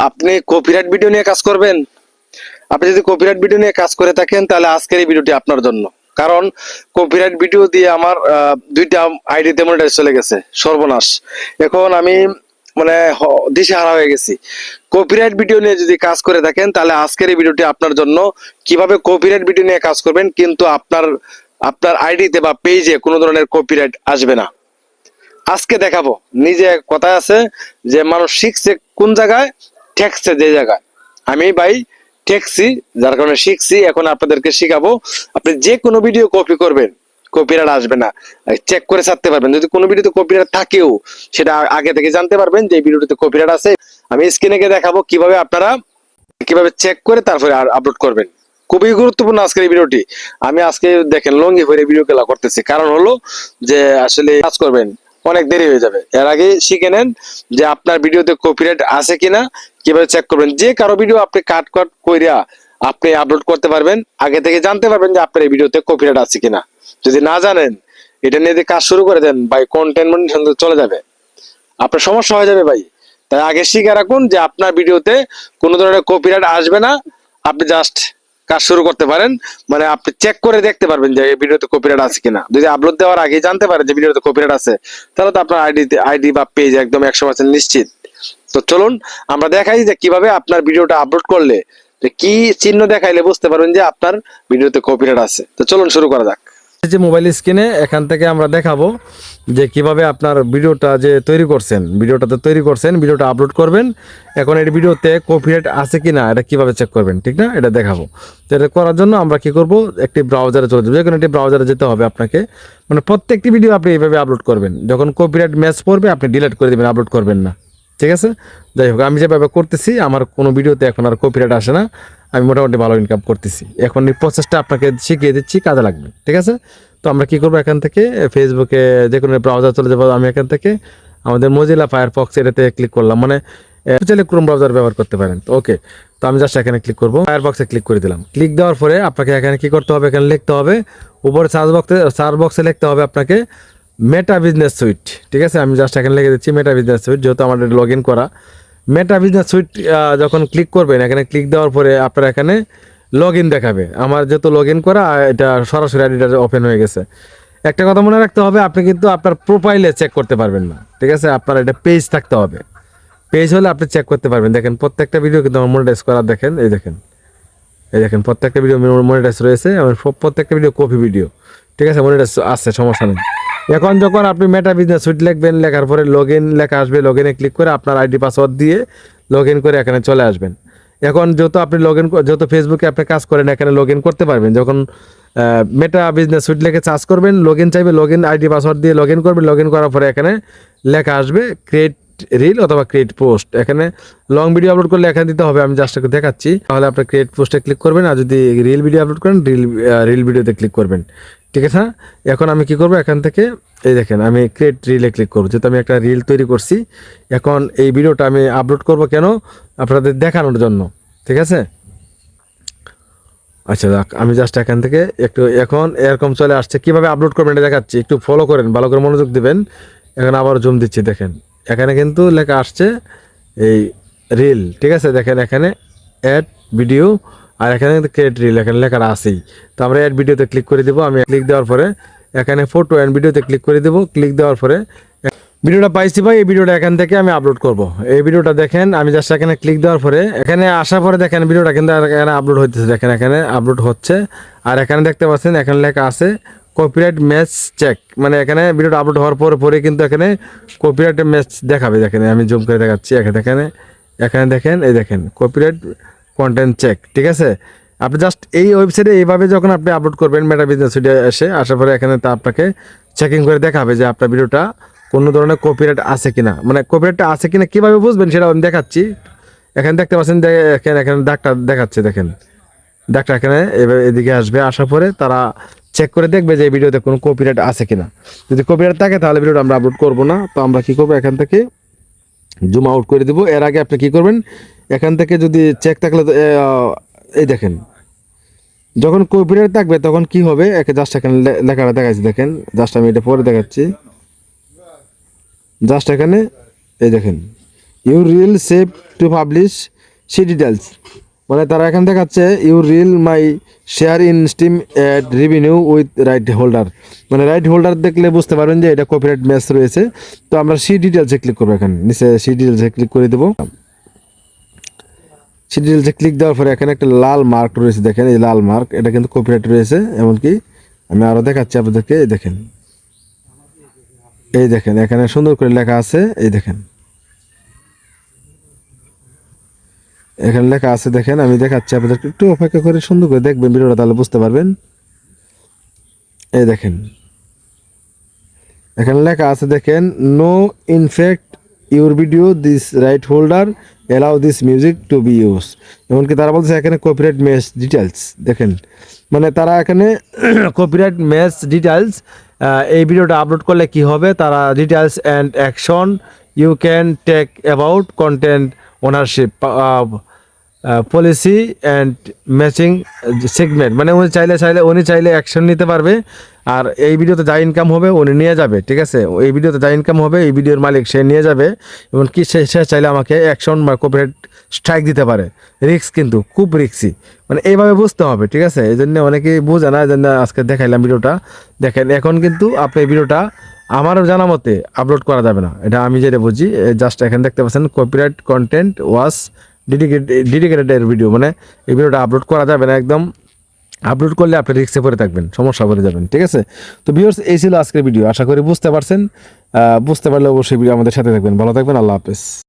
আপনি copyright video নিয়ে কাজ করবেন। আপনি যদি কপিরাইট ভিডিও নিয়ে কাজ করে থাকেন, তাহলে আজকের এই ভিডিওটি আপনার জন্য। কারণ কপিরাইট ভিডিও দিয়ে আমার দুইটা আইডিতে মনিটাইজ চলে গেছে, সর্বনাশ। এখন আমি মানে দিশেহারা হয়ে গেছি। কপিরাইট ভিডিও নিয়ে যদি কাজ করে থাকেন, তাহলে আজকের এই ভিডিওটি আপনার জন্য। কীভাবে কপিরাইট ভিডিও নিয়ে কাজ করবেন, কিন্তু আপনার আপনার আইডিতে বা পেজে কোনো ধরনের কপিরাইট আসবে না। আজকে দেখাবো। নিজে কথা আছে যে, মানুষ শিখছে কোন জায়গায় ঠেকছে যে জায়গায়। আমি ভাই ঠেকছি যার কারণে শিখছি, এখন আপনাদেরকে শিখাবো। আপনি যে কোনো ভিডিও কপি করবেন কপিরাইট আসবে না। চেক করে ছাড়তে পারবেন। যদি কোনো ভিডিওতে কপিরাইট থাকেও, সেটা আগে থেকে জানতে পারবেন যে ভিডিওটিতে কপিরাইট আছে। আমি স্ক্রিনে গিয়ে দেখাবো কীভাবে আপনারা, কীভাবে চেক করে তারপরে আপলোড করবেন। খুবই গুরুত্বপূর্ণ আজকের এই ভিডিওটি আমি আজকে দেখেন লঙ্গি হয়ে ভিডিও খেলা করতেছি। কারণ হলো যে আসলে কাজ করবেন। অনেক দেরি হয়ে যাবে। এর আগে শিখে নেন যে আপনার ভিডিওতে কপিরাইট আছে কিনা, কীভাবে চেক করবেন। যে কারও ভিডিও আপনি কাট কাট কইরা আপনি আপলোড করতে পারবেন, আগে থেকে জানতে পারবেন যে আপনার এই ভিডিওতে কপিরাইট আছে কিনা। যদি না জানেন, এটা নিয়ে যদি কাজ শুরু করে দেন, ভাই কন্টেন্ট মনিটেশন চলে যাবে। আপনার সমস্যা হয়ে যাবে, ভাই। তাই আগে শিখে রাখুন যে আপনার ভিডিওতে কোনো ধরনের কপিরাইট আসবে না। আপনি জাস্ট কাজ শুরু করতে পারেন। মানে আপনি চেক করে দেখতে পারবেন যে ভিডিওতে কপিরাইট আছে কিনা। যদি আপলোড দেওয়ার আগে জানতে পারেন যে ভিডিওতে কপিরাইট আছে, তাহলে তো আপনার আইডি আইডি বা পেজ একদম একশো পার্সেন্ট নিশ্চিত। তো চলুন, আমরা দেখাই যে কীভাবে আপনার ভিডিওটা আপলোড করলে কি চিহ্ন দেখাইলে বুঝতে পারবেন যে আপনার ভিডিওতে কপিরাইট আছে। তো চলুন শুরু করা যাক। যে মোবাইল স্ক্রিনে এখান থেকে আমরা দেখাবো যে কীভাবে আপনার ভিডিওটা যে তৈরি করছেন। ভিডিওটাতে তৈরি করছেন, ভিডিওটা আপলোড করবেন। এখন এই ভিডিওতে কপিরাইট আছে কি না এটা কীভাবে চেক করবেন, ঠিক না? এটা দেখাবো। তো এটা করার জন্য আমরা কি করব? একটি ব্রাউজারে চলে যাব। যে কোনো একটি ব্রাউজারে যেতে হবে আপনাকে। মানে প্রত্যেকটি ভিডিও আপনি এইভাবে আপলোড করবেন। যখন কপিরাইট ম্যাচ পড়বে, আপনি ডিলিট করে দেবেন আপলোড করবেন না। ঠিক আছে? যাই হোক, আমি যেভাবে করতেছি, আমার কোনো ভিডিওতে এখন আর কপিরাইট আসে না। আমি মোটামুটি ভালো ইনকাম করতেছি। এখন এই প্রসেসটা আপনাকে শিখিয়ে দিচ্ছি, কাজে লাগবে, ঠিক আছে? তো আমরা কি করব এখান থেকে? ফেসবুকে যে কোনো ব্রাউজার চলে যাব আমি এখান থেকে। আমাদের মজিলা ফায়ারফক্স এটাতে ক্লিক করলাম। মানে চাইলে ক্রোম ব্রাউজার ব্যবহার করতে পারেন। ওকে তো আমি জাস্ট এখানে ক্লিক করব। ফায়ারফক্সে ক্লিক করে দিলাম। ক্লিক দেওয়ার পরে আপনাকে এখানে কি করতে হবে? এখানে লিখতে হবে। উপরে সার্চ বক্সে সার্চ বক্সে লিখতে হবে আপনাকে মেটা বিজনেস সুইট ঠিক আছে? আমি জাস্ট এখানে লিখে দিচ্ছি মেটা বিজনেস সুইট যেহেতু আমাদের লগ ইন করা। মেটা বিজনেস সুইট যখন ক্লিক করবেন, এখানে ক্লিক দেওয়ার পরে আপনার এখানে লগ ইন দেখাবে। আমার যেহেতু লগ ইন করা, এটা সরাসরি আইডিটা ওপেন হয়ে গেছে। একটা কথা মনে রাখতে হবে, আপনি কিন্তু আপনার প্রোফাইলে চেক করতে পারবেন না, ঠিক আছে? আপনার এটা পেজ থাকতে হবে। পেজ হলে আপনি চেক করতে পারবেন। দেখেন, প্রত্যেকটা ভিডিও কিন্তু আমার মনিটাইজ করা, দেখেন, এই দেখেন। এই দেখেন, প্রত্যেকটা ভিডিও মনিটাইজ রয়েছে সব- প্রত্যেকটা ভিডিও কপি ভিডিও ঠিক আছে? মনিটাইজ আছে, সমস্যা নেই। এখন যখন আপনি মেটা বিজনেস সুইট লিখবেন, লেখার পরে লগ ইন লেখা আসবে লগ ইনে ক্লিক করে আপনার আইডি পাসওয়ার্ড দিয়ে লগ ইন করে এখানে চলে আসবেন। এখন যত আপনি লগ ইন যত ফেসবুকে আপনি কাজ করেন, এখানে লগ ইন করতে পারবেন। যখন মেটা বিজনেস সুইট লেখে চার্জ করবেন লগ ইন চাইবে লগ ইন আইডি পাসওয়ার্ড দিয়ে লগ ইন করবেন লগ ইন করার পরে এখানে লেখা আসবে ক্রিয়েট রিল অথবা ক্রিয়েট পোস্ট এখানে লং ভিডিও আপলোড করলে এখানে দিতে হবে, আমি জাস্ট দেখাচ্ছি। তাহলে আপনি ক্রিয়েট পোস্টে ক্লিক করবেন, আর যদি রিল ভিডিও আপলোড করেন রিল রিল ভিডিওতে ক্লিক করবেন। ঠিক আছে? এখন আমি কি করব? এখান থেকে, এই দেখেন, আমি ক্রিয়েট রিলে ক্লিক করব। যেহেতু আমি একটা রিল তৈরি করছি, এখন এই ভিডিওটা আমি আপলোড করব কেন? আপনাদের দেখানোর জন্য। ঠিক আছে? আচ্ছা দেখ আমি জাস্ট এখান থেকে একটু, এখন এরকম চলে আসছে। কীভাবে আপলোড করবেন এটা দেখাচ্ছি। একটু ফলো করেন, ভালো করে মনোযোগ দেবেন। এখন আবার জুম দিচ্ছি, দেখেন। এখানে কিন্তু লেখা আসছে এই রিল ঠিক আছে? দেখেন এখানে অ্যাড ভিডিও আর এখানে কিন্তু ক্রিয়েট রিল এখানে লেখা আছেই। তো আমরা অ্যাড ভিডিওতে ক্লিক করে দেবো। আমি ক্লিক দেওয়ার পরে এখানে ফটো অ্যান্ড ভিডিওতে ক্লিক করে দেবো। ক্লিক দেওয়ার পরে ভিডিওটা পাইছি ভাই, এই ভিডিওটা এখান থেকে আমি আপলোড করব। এই ভিডিওটা দেখেন, আমি জাস্ট এখানে ক্লিক দেওয়ার পরে এখানে আসার পরে দেখেন ভিডিওটা কিন্তু এখানে আপলোড হইতেছে। দেখেন এখানে আপলোড হচ্ছে। আর এখানে দেখতে পাচ্ছেন, এখানে লেখা আছে কপিরাইট ম্যাচ চেক মানে এখানে ভিডিওটা আপলোড হওয়ার পরে পরে কিন্তু এখানে কপিরাইট ম্যাচ দেখাবে, দেখেন, আমি জুম করে দেখাচ্ছি, এখানে এখানে এখানে দেখেন, এই দেখেন কপিরাইট কন্টেন্ট চেক ঠিক আছে? আপনি জাস্ট এই ওয়েবসাইটে এইভাবে যখন আপনি আপলোড করবেন মেটা বিজনেস ভিডিও এসে, আসার পরে এখানে তা আপনাকে চেকিং করে দেখাবে যে আপনার ভিডিওটা কোনো ধরনের কপিরাইট আছে কিনা। মানে কপিরাইটটা আছে কিনা, কীভাবে বুঝবেন সেটা আমি দেখাচ্ছি। এখানে দেখতে পাচ্ছেন এখানে এখানে ডাক্তার দেখাচ্ছে, দেখেন। ডাক্তার এখানে এবার এদিকে আসবে, আসার পরে তারা চেক করে দেখবে যে ভিডিওতে কোনো কপিরাইট আছে কিনা। যদি কপিরাইট থাকে, তাহলে ভিডিওটা আমরা আপলোড করব না। তো আমরা কি করব? এখান থেকে জুম আউট করে দিব। এর আগে আপনি কি করবেন? এখান থেকে যদি চেক থাকলে এই দেখেন। যখন কপিরাইট থাকবে, তখন কি হবে? একে জাস্ট এখানে লেখাটা দেখাচ্ছি, দেখেন। জাস্ট আমি এটা পরে দেখাচ্ছি। জাস্ট এখানে, এই দেখেন। You reel save to publish see details মানে তারা এখান দেখাচ্ছে you reel my share in steam ad revenue with right holder মানে রাইট হোল্ডার দেখলে বুঝতে পারবেন যে এটা কপিরাইট ম্যাচ রয়েছে। তো আমরা সি ডিটেলসে ক্লিক করব এখানে। নিচে সি ডিটেলসে ক্লিক করে দেবো। সি ডিটেলসে ক্লিক দেওয়ার পরে এখানে একটা লাল মার্ক রয়েছে, দেখেন, এই লাল মার্ক এটা কিন্তু কপিরাইট রয়েছে, এমনকি আমি আরও দেখাচ্ছি আপনাদেরকে, এই দেখেন। এই দেখেন, এখানে সুন্দর করে লেখা আছে, এই দেখেন। এখানে লেখা আছে, দেখেন, আমি দেখাচ্ছি আপনাদেরকে। একটু অপেক্ষা করে সুন্দর করে দেখবেন ভিডিওটা, তাহলে বুঝতে পারবেন। এই দেখেন। এখানে লেখা আছে, দেখেন no in fact your video this right holder allow this music to be use এমনকি তারা বলছে, এখানে কপিরাইট মেস ডিটেলস দেখেন। মানে তারা এখানে কপিরাইট মেস ডিটেলস এই ভিডিওটা আপলোড করলে কি হবে? তারা details and action you can take about content ownership policy and matching segment মানে উনি চাইলে চাইলে, উনি চাইলে অ্যাকশন নিতে পারবে। আর এই ভিডিওতে যা ইনকাম হবে, উনি নিয়ে যাবে, ঠিক আছে? এই ভিডিওতে যা ইনকাম হবে, এই ভিডিওর মালিক সে নিয়ে যাবে। এবং কি সে সে চাইলে আমাকে অ্যাকশন বা কপিরাইট স্ট্রাইক দিতে পারে। রিক্স কিন্তু, খুব রিক্সি মানে এইভাবে বুঝতে হবে, ঠিক আছে? এই জন্য অনেকেই বোঝে না, এই জন্য আজকে দেখাইলাম ভিডিওটা। দেখেন, এখন কিন্তু আপনি ভিডিওটা আমারও জানা মতে আপলোড করা যাবে না। এটা আমি যেটা বুঝি জাস্ট এখানে দেখতে পাচ্ছেন copyright content was dedicated video মানে এই ভিডিওটা আপলোড করা যাবে না একদম। আপলোড করলে আপনি রিক্সে পরে থাকবেন, সমস্যা পড়ে যাবেন, ঠিক আছে? তো ভিউর্স এই ছিল আজকের ভিডিও আশা করি বুঝতে পারছেন। বুঝতে পারলে অবশ্যই ভিডিও আমাদের সাথে থাকবেন। ভালো থাকবেন, আল্লাহ হাফেজ।